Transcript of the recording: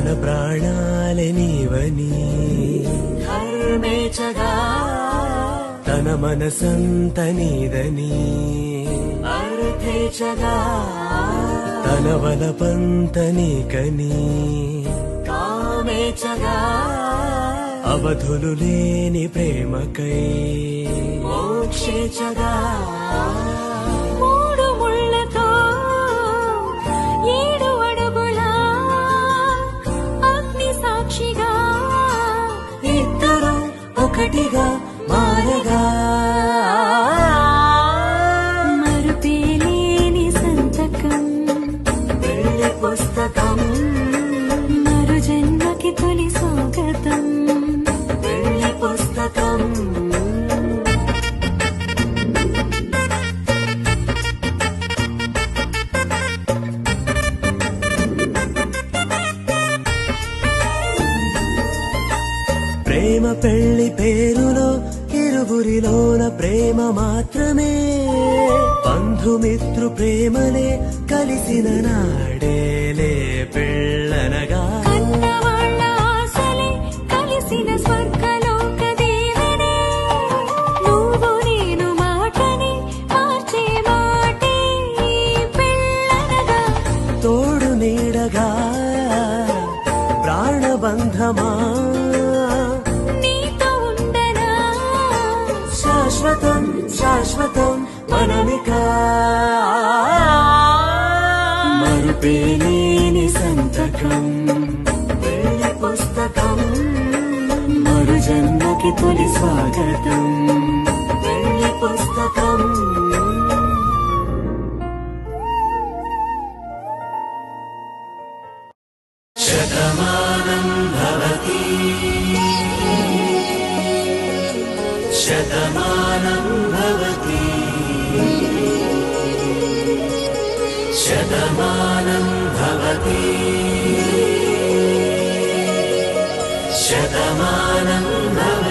తన ప్రాణాలే నీవని. ధర్మేచగా తన మనసంత నీదని. అర్థేచగా తన వలపంత నీకని. కామేచగా అవధులు లేని ప్రేమకై. మోక్షేచగా ఒకటిగా మారగా. మరుపేలేని సంతకం పుస్తకం ప్రేమ పెళ్ళి పేరులో ఇరువురిలోన ప్రేమ మాత్రమే. బంధుమిత్రు ప్రేమలే కలిసిన నాడేలే పెళ్ళనగా. కలిసిన తోడు నీడగా ప్రాణబంధమా శాశ్వతం శాశ్వతం మనమిక. మరుపేలేని సంతకం పెళ్ళి పుస్తకం మరు జన్మకి తొలి స్వాగతం పెళ్ళి పుస్తకం. శతమా शतमानं भवति। शतमानं भवति। शतमानं भवति।